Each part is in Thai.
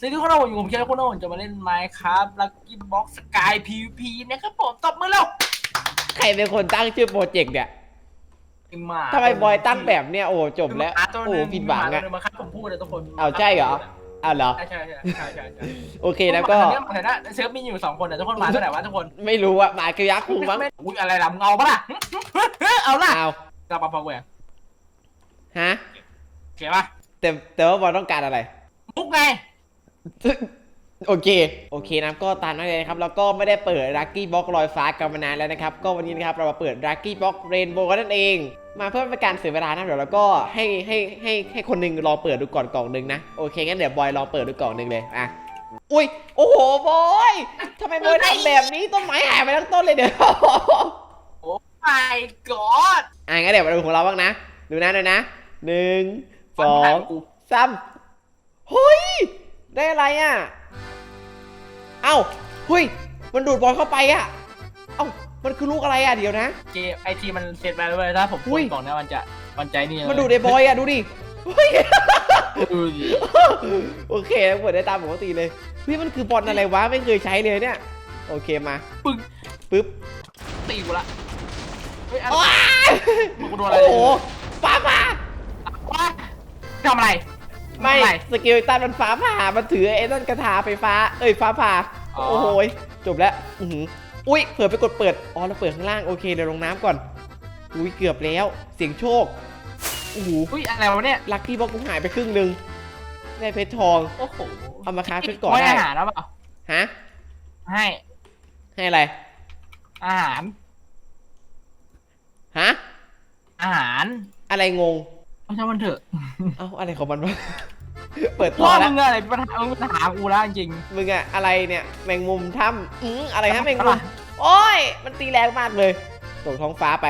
สวัสดีทุกคนผมอยู่ผมเคียร์คุณโอนจะมาเล่นไมค์ครับลักกี้บ็อกสกายพีพีนะครับผมตบมือเร็วใครเป็นคนตั้งชื่อโปรเจกต์เนี่ยไอ้หมาทำไมบอยตั้งแบบเนี้ยโอ้จบแล้วหมาตัวโอ้นึงผิดหวังมาอะตัวนึงมาครับผมพูดเลยทุกคนเอาใช่เหรอ อ้าวเหรอ ใช่ใช่ใช่ใช่ใช่ใช่โอเคแล้วก็เนี้ยเห็นนะเซิร์ฟมีอยู่สองคนแต่ทุกคนมาเท่าไหร่วะทุกคนไม่รู้อะหมากระยักษ์คุงมั้งอุ้ยอะไรล่ะมึงเอาปะล่ะ เอาล่ะอ้าวเราปะปะแหวงฮะเขียนปะแต่แต่ว่าบอยต้องการอะไรมุกไง โอเค โอเคนะก็ตามนั้นเลยนะครับ แล้วก็ไม่ได้เปิดลั c กี้บ็อกลอยฟ้ากันมานานแล้วนะครับ ก็วันนี้นะครับ เรามาเปิดลั c กี้บ็อกเรนโบว์กันนั่นเอง มาเพื่อเป็นการเสียเวลานะเดี๋ยวเราก็ให้ให้ให้ให้คนหนึงลองเปิดดูก่อนกล่องหนึ่งนะ โอเค งั้นเดี๋ยวบอยลองเปิดดูกล่องหนึ่งเลย อะ อุ้ย โอ้โห บอยทำไมบอยทำแบบนี้ ต้นไม้หายไปทั้งต้นเลยเดี๋ยว โอ้ my god อะงั้นเดี๋ยวมาดูของเราบ้างนะ ดูนะดูนะหนึ่งสองสามเฮ้ย ได้อะไรอะ เอ้าเฮ้ยมันดูดบอลเข้าไปอะ เอ้า มันคือลูกอะไรอะเดี๋ยวนะ เกมไอทีมันเสร็จไปแล้วเว้ยถ้าผมอุ้พูดยก่อนนะมันจะมันใจนี่เลยมันดูดไอ้บอยอะดูดิเฮ้ยดูดิโอเคเปิดได้ตามปกติเลยเฮ้ยมันคือบอลอะไรวะไม่เคยใช้เลยเนี่ย โอเคมา ปึ้งปึ๊บ ตีกูละเฮ้ยอะไรว้ายมึงกูโดนอะไรโอ้โหฟ้าผ่าว้าทำอะไร ไม่ทำอะไร สกิลตันมันฟ้าผ่ามันถือไอ้นั่นกระถาไฟฟ้า เอ้ยฟ้าผ่า อ๋อ โอ้โหยจบแล้วอือหืออุ้ยเผื่อไปกดเปิดอ๋อเราเปิดข้างล่างโอเคเดี๋ยวลงน้ำก่อนอุ้ยเกือบแล้ว เสียงโชคโอ้โหอุ้ยอะไรวะเนี่ย ลัคกี้บ็อกกูหายไปครึ่งหนึ่งได้เพชรทองโอ้โหเอามาค้าเพชรก่อนไม่ได้อาหารแล้วเปล่าฮะให้ให้อะไรอาหารฮะอาหารอะไรงง ไม่ใช่มันเถอะเอ้าอะไรของมันวะ เปิดต่พ่ออแล้วมึงอะไรปัญหามึงปัญหากูแล้วจริงมึงอะอะไรเนี่ยแมงมุมถ้ำอืออะไรฮะแมงอะมุไรมโอ้ย มันตีแรงมากเลยตกท้องฟ้าไป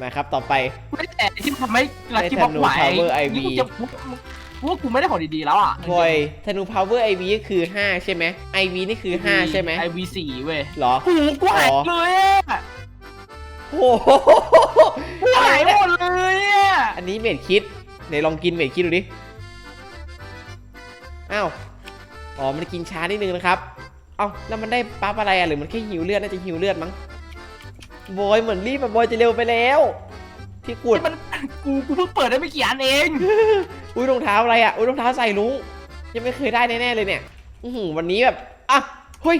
มาครับต่อไปไม่แต่ที่มันทำให้ลักกี้บ็อกไหวได้ Power IV นี่กูจะพูดว่ากูไม่ได้ของดีๆแล้วอะบอยธนูพาวเวอร์ไอวีก็คือ 5 ใช่ไหมไอวีนี่คือ 5 ใช่ไหมไอวีสี่เว้ยเหรอโอ้โหกูหายอ๋อเลยอะ โอ้โหกูอะไรหายเนี่ยหมดเลยอะอันนี้เม็ดคิดไหนลองกินเม็ดคิดดูดิ อ้าว อ๋อ มันกินช้านิดนึงนะครับ เอ้า แล้วมันได้ปั๊บอะไรอะ หรือมันแค่หิวเลือด น่าจะหิวเลือดมั้ง บอยเหมือนรีบอะบอยจะเร็วไปแล้วที่กุดนี่มันกูกูเพิ่งเปิดได้ไม่กี่อันเอง อุ้ยรองเท้าอะไรอะ อุ้ยรองเท้าใส่ลุงยังไม่เคยได้แน่ๆเลยเนี่ย อือหือวันนี้แบบ อะ เฮ้ย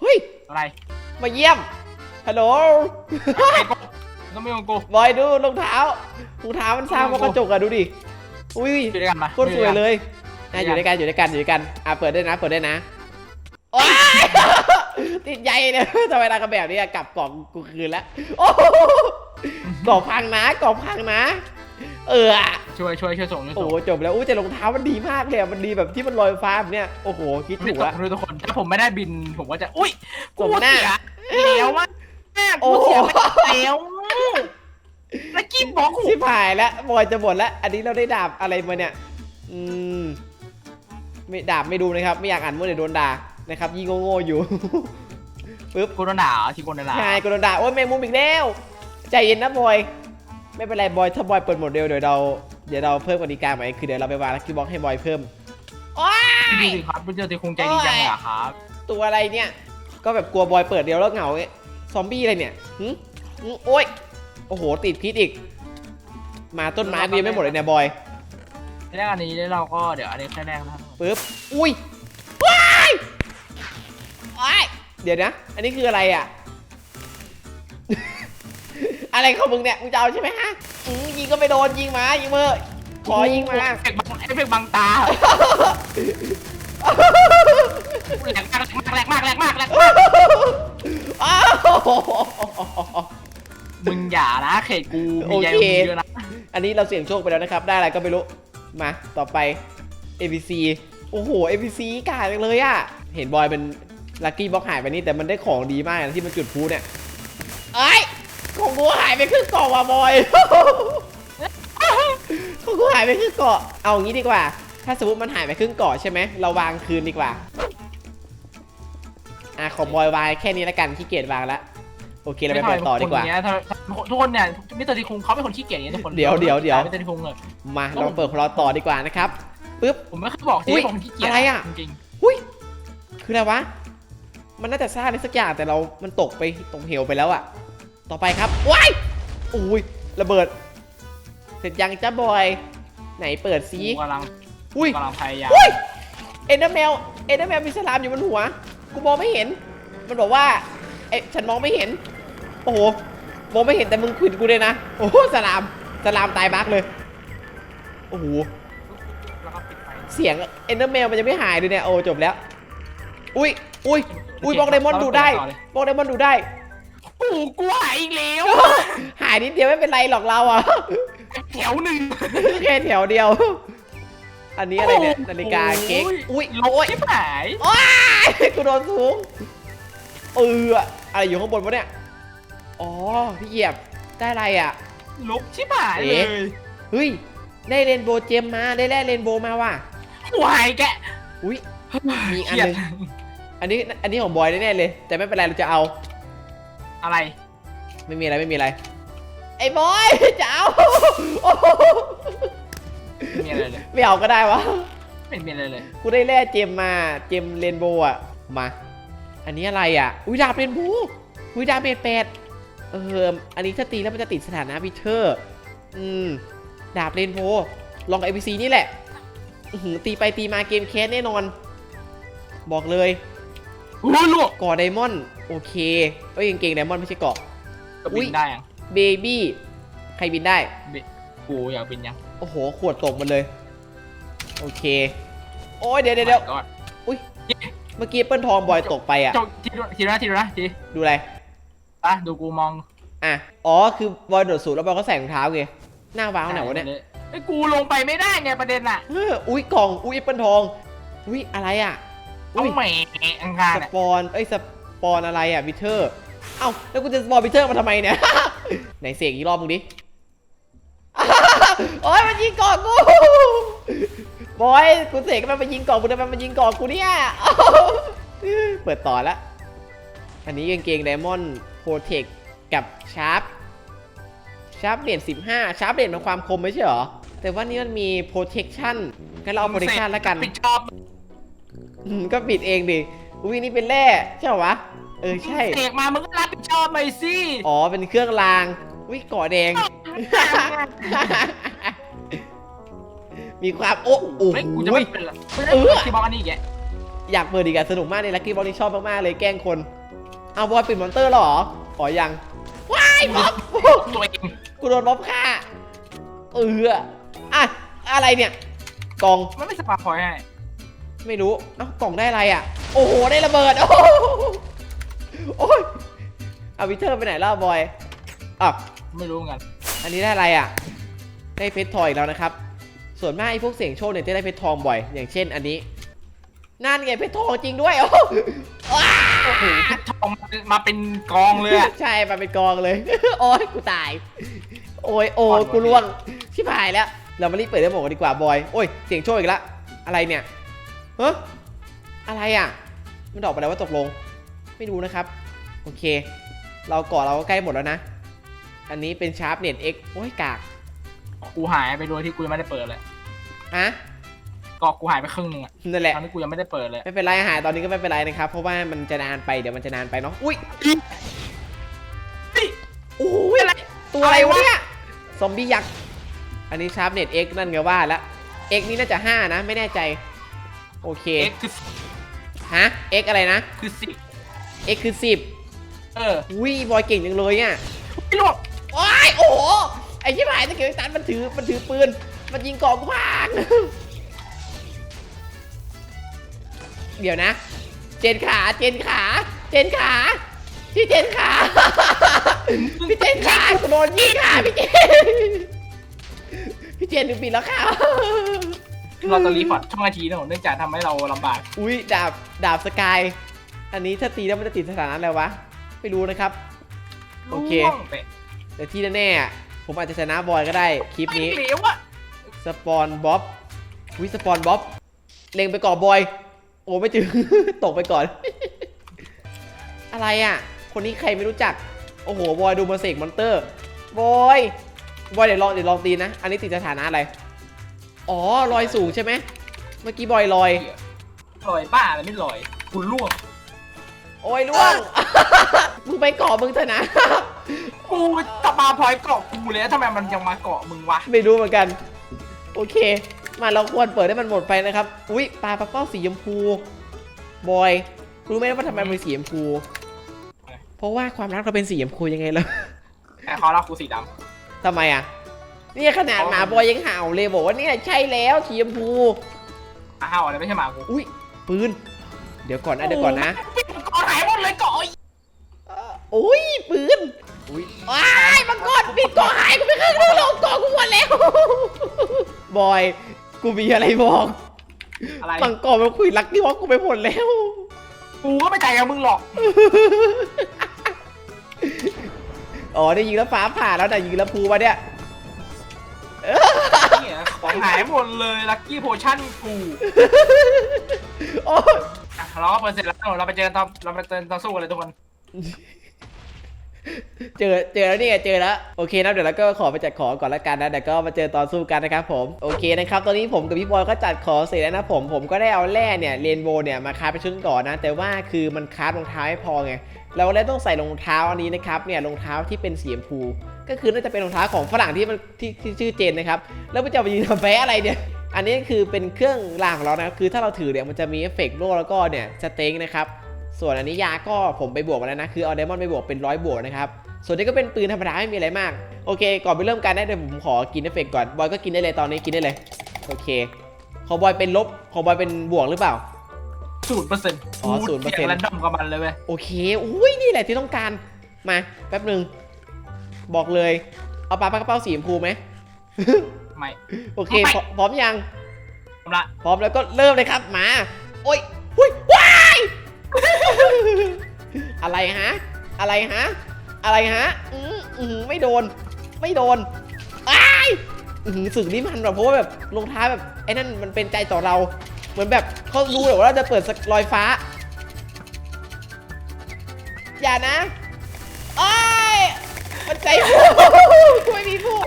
เฮ้ย อะไร มาเยี่ยม ฮัลโหลไอ้กูต้องไม่ของกูบอยดูรองเท้ารองเท้ามันสร้างมากระจกอะดูดิ อุ้ยอยู่ด้วยกันมาโคตรสวยเลยนะออยู่ยู่ด้ด้ววยยกักันนอยู่ด้วยกันอยู่ด้วยกันอะเปิดได้นะเปิดได้นะโอ๊ยติดใยเนี่ยทำไมทำกันแบบนี้อะกลับกล่องกูคืนแล้วโอ้โหกล่องพังนะกล่องพังนะ เอออะช่วยช่วยช่วยส่งช่วยโอ้ส่งโหจบแล้วอุ้ยแต่รองเท้ามันดีมากเลยอะมันดีแบบที่มันลอยฟ้าแบบเนี้ยโอ้โหคิดไม่ถูกส่ละงด้วยทุกคนถ้าผมไม่ได้บินผมก็จะอุ้ยสมหน้าเสียแล้วมาก โอ้กูโหเสียไปแล้วแล้วกินบอกกูชิบหายแล้วบอยจะหมดแล้ว อันนี้เราได้ดาบอะไรมาเนี่ย อืม ไม่ดาบไม่ดูนะครับ ไม่อยากอ่านมั่วเดี๋ยวโดนด่านะครับยิ่งโง่ๆอยู่ ปึ๊บกูโดนด่าเหรอที่กูโดนด่าใช่กโดนด่าโอ้ยแมงมุมอีกแล้ว ใจเย็นนะบอย ไม่เป็นไรบอย ถ้าบอยเปิดโหมดเร็วเดี๋ยวเรา เดี๋ยวเราเพิ่มกติกาใหม่คือเดี๋ยวเราไปวางลักกี้บ็อกให้บอยเพิ่ม โอ้ยดูสิครับพี่เจอที่คงใจดีจังเลยอะครับ ตัวอะไรเนี่ย ก็แบบกลัวบอยเปิดเดียวแล้วเหงาไง ซอมบี้อะไรเนี่ยหึหึโอ้ย โอ้โห ติดพิษอีก มาต้นไม้เรียนไม่หมดเลยเนี่ยบอยแรกอันนี้แล้วเราก็เดี๋ยวอันนี้แค่แรกนะครับปึ๊บ อุ้ยว้ายว้ายเดี๋ยวนะ อันนี้คืออะไรอะ อะไรของมึงเนี่ย มึงจะเอาใช่ไหมฮะอืมยิงก็ไม่โดน ยิงมา ยิงมาเถอะขอยิงมา เอฟเฟกต์บังเอฟเฟกต์บังตา แหลกมากแหลกมากแหลกมากแหลกมากแหลกมากอ้าวมึงอย่านะเขตกูมีใยโอเคมึงเยอะนะอันนี้เราเสี่ยงโชคไปแล้วนะครับ ได้อะไรก็ไม่รู้ มาต่อไป ABC โอ้โห ABC กาดจังเลยอะเห็นบอยเป็นลัคกี้บ็อกหายไปนี่แต่มันได้ของดีมากนะที่มันจุดพลุเนี่ยเอ้ยของกูหายไปครึ่งเกาะว่ะบอยของกูหายไปครึ่งเกาะเอางี้ดีกว่า ถ้าสมมติมันหายไปครึ่งเกาะใช่ไหมเราวางคืนดีกว่า อะของบอยวางแค่นี้ละกันขี้เกียจวางละโอเคเราไปเปิดต่อดีกว่า ไม่ทำไมคนอย่างเงี้ยทำทุกคนเนี่ยมิสเตอร์ทีคุงเขาเป็นคนขี้เกียจอย่างนี้ทุกคนเดี๋ยวเดี๋ยวเดี๋ยว มิสเตอร์ทีคุงเลยมาลองเปิดของเราต่อดีกว่านะครับปึ๊บ ผมไม่เคยบอกอุ๊ที่ยผมขี้เกียจอะไรอะ จริงหุ้ยคืออะไรวะ มันน่าจะสร้างอะไรสักอย่างแต่เรา มันตกไปตกเหวไปแล้วอะต่อไปครับว้ายอุ้ยระเบิด เสร็จยังจ้าบอย ไหนเปิดๆซีกูกำลังอุ้ย กำลังพยายามอุ้ยเอ็นเดอร์แมวเอ็นเดอร์แมวมีสลามอยู่บนหัว กูมองไม่เห็น มันบอกว่าเอ๊ะฉันมองไม่เห็น โอ้โห มองไม่เห็นแต่มึงขวิดกูเลยนะ โอ้โหสลาม สลามตายบักเลย โอ้โห แล้วก็ปิดไฟเสียงเอนเดอร์แมวมันจะไม่หายเลยเนี่ย โอ้จบแล้ว อุ้ยอุ้ยอุ้ยบล็อกไดมอนด์ดูได้บล็อกไดมอนด์ดูได้ โอ้โหกูหายอีกแล้วหายนิดเดียวไม่เป็นไรหรอกเราอะ แถวหนึ่ง แค่แถวเดียว อันนี้อะไรเนี่ยนาฬิกาเก๊กอุ้ยลโอ้บยที่หายโอ้ยกูโดนสูงเอออะไรอยู่ข้างบนวะเนี่ยอ๋อพี่เหยียบได้อะไรอะลบที่หายเลเอ๊ะยเฮ้ยได้เรนโบว์เจมมาได้แร่เรนโบว์มาว่ะกูหายแกะอุ้ยมีอีกอันเกียหดนึงอันนี้อันนี้ของบอยแน่ๆเลย แต่ไม่เป็นไรเราจะเอา อะไร ไม่มีอะไรไม่มีอะไร ไอ้บอยจะเอาโอ้โห ไม่มีอะไรเลยไม่เอาก็ได้วะ ไม่มีอะไรเลยกูได้แร่เจมมา เจมเรนโบว์อะมา อันนี้อะไรอะอุ้ยดาบเรนโบว์อุ้ยดาบเมจแปดเออ อันนี้ถ้าตีแล้วมันจะติดสถานะพิเทอร์ อืม ดาบเรนโบว์ลองไอพีซีนี่แหละอื้อหือตีไปตีมาเกมแคสแน่นอน บอกเลยโอ้ยลวกก่อไดมอนด์โอเคเอ้ยกางเกงไดมอนด์ไม่ใช่เกาะก็อุ๊บิยนได้ยังเบบี้ใครบินได้เบกูอยากบินยัง โอ้โห ขวดตกหมาเลย โอเค โอ้ยเดี๋ยวเดี๋ยวเดี๋ยวก่อนอุ้ยเมื่อกี้เปิ้ลทองบอยตกไปอะจบทีดูทีดูนะทีดูนะทีดูอะไรอะดูกูมองอะอ๋อคือบอยโดดสูงแล้วบอยก็ใส่รองเท้าไงหน้าว้าวไหนวะเนี่ยไอ้ยกูลงไปไม่ได้ไงประเด็นอะเอออุ้ยกล่องอุ้ยเปิ้ลทองอุ้ยอะไรอะต้องอุ้ยแหมอังคารสเนี่ยปอนเอ้ยสปอนอะไรอะบิเทอร์เอ้าแล้วกูจะสปอนบิเทอร์มาทำไมเนี่ยไหนเสกอีกรอบมึงดิโอ้ยมันยิงก่อนกู บอยกูเสกมันมายิงก่อนกูทำไมมันยิงก่อนกูเนี่ยเปิดต่อละอันนี้กางเกงไดมอนด์โปรเทคกับชาร์ปชาร์ปเด่น15 ชาร์ปเด่นมันความคมไม่ใช่เหรอ แต่ว่านี่มันมี protection งั้นเราเอา protection แล้วกันปิดชอบอืมก็ปิดเองดิอุ้ยนี่เป็นแร่ใช่เหรอวะ เออใช่ เสกมามึงก็รับผิดชอบไปสิ อ๋อเป็นเครื่องรางอุ้ยเกาะแดง มีความโอ้โอ้ไม่กูโหจะไม่เป็นละไม่ได้เออที่บอกอันนี้แกอยากเปิดดีกันสนุกมากเลยลักกี้บอลนี่ชอบมากๆเลยแกล้งคนเอาบอยปิดมอนเตอร์เหรอขอยังว้ายบ๊อบตัวเองกูโดนบ๊อบฆ่าเอออะอะไรเนี่ยกล่องมันไม่สปาร์คอยให้ไม่รู้เอ้ากล่องได้อะไรอะ โอ้โหได้ระเบิด โอ้โหโอ้ยเอาวิเทอร์ไปไหนล่ะบอยอะไม่รู้เหมือนกัน อันนี้ได้อะไรอะ ได้เพชรทองอีกแล้วนะครับ ส่วนมากไอ้พวกเสียงโชคเนี่ยจะได้เพชรทองบ่อย อย่างเช่นอันนี้ นั่นไงเพชรทองจริงด้วยโอ้โหว้าโอ้โหเพชรทองมาเป็นกองเลยอะใช่มาเป็นกองเลย โอ้ยกูตาย โอ้ยโอ้ยกูล่วงชิบหายแล้ว เรามารีบเปิดได้หมดกันดีกว่าบอย โอ้ยเสียงโชคอีกแล้วอะไรเนี่ยเฮ้อะไรอะ มันดอกไปแล้วว่าตกลง ไม่รู้นะครับ โอเค เราก่อเราก็ใกล้หมดแล้วนะ อันนี้เป็นชาร์ปเน็ตเอ็กโอ้ยกาก กูหายไปโดยที่กูยังไม่ได้เปิดเลย อะก็กูหายไปครึ่งหนึงอะนั่นแหละ ตอนนี้กูยังไม่ได้เปิดเลย ไม่เป็นไรหายตอนนี้ก็ไม่เป็นไรนะครับ เพราะว่ามันจะนานไปเดี๋ยวมันจะนานไปเนาะอุ้ยเฮ้ยโอ้ยตัวอะไรวะเนี่ยซอมบี้ยักษ์อันนี้ชาร์ปเน็ตเอ็กนั่นไงว่าแล้วเอ็กนี่น่าจะ5นะ ไม่แน่ใจ โอเค เอ็กคือฮะเอ็กอะไรนะคือสิบเอ็กคือ10เออวิบอยเก่งจังเลยอะ พี่ลวกโอ้ยโอ้โหไอ้ชิบหายตะเกียบตันมันถือมันถือปืน มันยิงกองพางเดี๋ยวนะ เจนขา เจนขา เจนขา พี่เจนขา พี่เจนขากูโดนยิงค่ะพี่เจน พี่เจนถึงปิดแล้วค่ะ เราจะรีพอร์ตช่องนาทีนะผมเนื่องจากทำให้เราลำบาก อุ้ยดาบ ดาบสกาย อันนี้ถ้าตีแล้วมันจะติดสถานะอะไรวะ ไม่รู้นะครับ โอเค ล่วงไปแต่ที่แน่ๆอะผมอาจจะชนะบอยก็ได้คลิปนี้ ไม่เหลวอะ สปอนบ๊อบวิสปอนบ๊อบเล็งไปก่อนบอย โอ้ไม่ถึง ตกไปก่อน อะไรอะ คนนี้ใครไม่รู้จัก โอ้โห บอยดูมาเสกมอนเตอร์ บอย บอยเดี๋ยวลองเดี๋ยวลองตีนะ อันนี้ติดสถานะอะไร อ๋อลอยสูงใช่ไหม เมื่อกี้บอยลอย ลอยป้าอะไรไม่ลอยกูล่วง โอ้ยล่วง มึงไปเกาะมึงเถอะนะ กูจะมาพลอยเกาะกูเลยทำไมมันยังมาเกาะมึงวะ ไม่รู้เหมือนกัน โอเค มาเราควรเปิดให้มันหมดไปนะครับ อุ้ยปลาปลาเป้าสีชมพูบอย รู้ไหมว่าทำไมมันเป็นสีชมพู เพราะว่าความรักเราเป็นสีชมพูยังไงล่ะแต่เขารักกูสีดทำไมอะ เนี่ยขนาดหมาบอยยังเห่าเลยบอกว่าเนี่ยใช่แล้วสีชมพูำอ้าวอะไรไม่ใช่หมากูอุ้ยปืน เดี๋ยวก่อนนะเดี๋ยวก่อนนะปิดเกาะหายหมดเลยเกาะอุ้ยปืนอุ้ยว้ายมังกรปิดเกาะหายกูไม่เคยรู้หรอกเกาะกูหมดแล้ว บอย กูมีอะไรบอกอะไรมังกรมันคุยรักที่ว่ากูไปหมดแล้ว กูก็ไม่ใจกับมึงหรอก อ๋อได้ยิงแล้วฟ้าผ่าแล้วแต่ยิงแล้วภูมาเนี่ย เนี่ยของหายหมดเลยลัคกี้โพชั่นกูโอ้ยอะเราก็เปิดเสร็จแล้วเราไปเจอกันตอนเราไปเจอกันตอนสู้กันเลยทุกคน เจอเจอแล้วนี่ยเจอแล้วโอเคนะเดี๋ยวเราก็ขอไปจัดของก่อนละกันนะเดี๋ยวก็มาเจอตอนสู้กันนะครับผมโอเคนะครับตอนนี้ผมกับพี่บอยก็จัดของเสร็จแล้วนะผมผมก็ได้เอาแร่เนี่ยเรนโบว์เนี่ยมาคาฟเป็นชุดก่อนนะ แต่ว่าคือมันคารองเท้าไม่พอไงเราก็เลยต้องใส่รองเท้าอันนี้นะครับเนี่ยรองเท้าที่เป็นสีชมพู ก็คือน่าจะเป็นรองเท้าของฝรั่งที่มันที่ที่ชื่อเจนนะครับแล้วมันจะมายืนทำแพ้อะไรเนี่ยอันนี้คือเป็นเครื่องรางของเรานะครับคือถ้าเราถือเนี่ยมันจะมีเอฟเฟกต์โล่แล้วก็เนี่ยสเต็งนะครับ ส่วนอันนี้ยาก็ผมไปบวกมาแล้วนะ คือเอาไดมอนด์ไปบวกเป็นร้อยบวกนะครับ ส่วนนี้ก็เป็นปืนธรรมดาไม่มีอะไรมาก โอเค ก่อนไปเริ่มกันได้เดี๋ยวผมขอกินเอฟเฟกต์ก่อน บอยก็กินได้เลยตอนนี้กินได้เลย โอเค ของบอยเป็นลบ ของบอยเป็นบวกหรือเปล่า ศูนย์เปอร์เซ็นต์อ๋อ0%เสียงแรนดอมกับมันเลยเว้ยโอเค อุ้ยนี่แหละที่ต้องการ มาแป๊บหนึ่ง บอกเลย เอาปลาปลากระเป๋าสีชมพูไหม ไม่ โอเคเอาไปพร้อมพร้อมยัง ทำละ พร้อมแล้วก็เริ่มเลยครับ มา โอ้ยหุยว้าย อะไรฮะ อะไรฮะ อะไรฮะ อืออือไม่โดน ไม่โดนอ้ายอือสึกนี้มันแบบเพราะว่าแบบลงท้ายแบบไอ้นั่นมันเป็นใจต่อเรา เหมือนแบบเขารู้เลยว่าเราจะเปิดสกลอยฟ้า อย่านะโอ้ยมันใจพูไม่มีพูด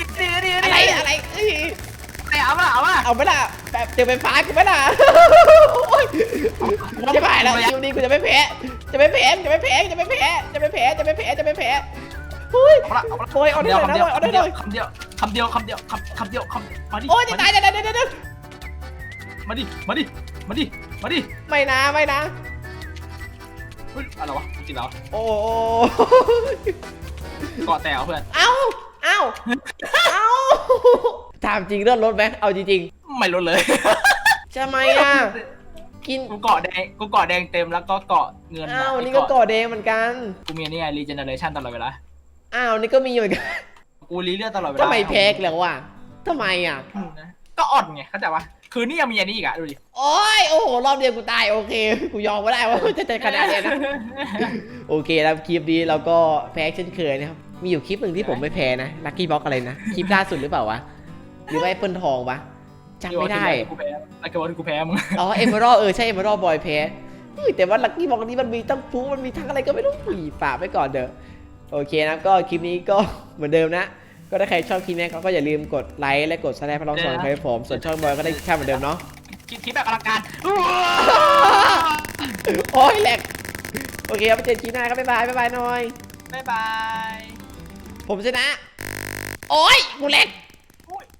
ดีดีดีอะไรอะไรอ้ยไอ้ เอามาเอามาเอาไหมล่ะแบบเจอไฟฟ้ากูไหมล่ะโอ๊ยจะไปแล้วคิวนี้กูจะไม่แพ้ จะไม่แพ้ จะไม่แพ้ จะไม่แพ้ จะไม่แพ้ จะไม่แพ้ จะไม่แพ้เฮ้ยเอาละเอาละโอ้ยเอาได้เลยนะคำเอาได้เดีเลยคำเดียวคำเดียวคำเดียวคำคำเดียวคำมาดิโอ้ยจะตายเดี๋ยวเดี๋ยวเดี๋ยวเดี๋ยวมาดิ มาดิ มาดิ มาดิ ไม่นะ ไม่นะเฮ้ยอะไรวะจริงแล้วโอ้เกาะแต่เอาเพื่อน เอาเอาเอา ถามจริงเลื่อนรถไหมเอาจริงไม่ลดเลยๆทำไมอะกินกูเกาะแดงกูเกาะแดงเต็มแล้วก็เกาะเงินอ้าวะนี่ก็ก่อแดงเหมือนกันกูมีอันนี่ไงรีเจเนเรชันตลอดเวลา อ้าวนี่ก็มีเหมือนกันกูรีเลือดตลอดเวลาทำไมแพ้อีกแล้ววะทำไมอะ อืมนะก็อ่อนไงเข้าใจปะคือนี่ยังมีอันนี้อีกอะดูดิโอ้ยโอ้โห รอบเดียวกูตาย โอเค กูยอมไม่ได้ว่าจะใจขนาดเนี้ยนะ โอเคแล้วคลิปนี้เราก็แพ้เช่นเคยนะครับ มีอยู่คลิปหนึ่งที่ผมไม่แพ้นะ ลัคกี้บ็อกอะไรนะ คลิปล่าสุดหรือเปล่าวะ หรือว่าแอปเปิลทองวะจำไม่ได้กูแพ้แล้วก็ว่ากูแพ้มึงอ๋อเอเมอรัลเออใช่เอเมอรัลบอยแพ้แต่ว่าลัคกี้บอกนี้มันมีตั้งฟูมันมีทั้งอะไรก็ไม่รู้อุ้ยฝากไว้ก่อนเด้อโอเคนะก็คลิปนี้ก็เหมือนเดิมนะ ก็ถ้าใครชอบคลิปนี้ก็อย่าลืมกดไลค์และกดแสดงพลังสอนให้ผมส่วนช่องบอยก็ได้แค่เหมือนเดิมเนาะคิดคิดแบบอลังการโอ้ยแหลกโอเคครับไปเจอกันคลิปหน้าครับบ๊ายบายบ๊ายบายหน่อยบ๊ายบายผมชนะโอ้ยกูเล็ก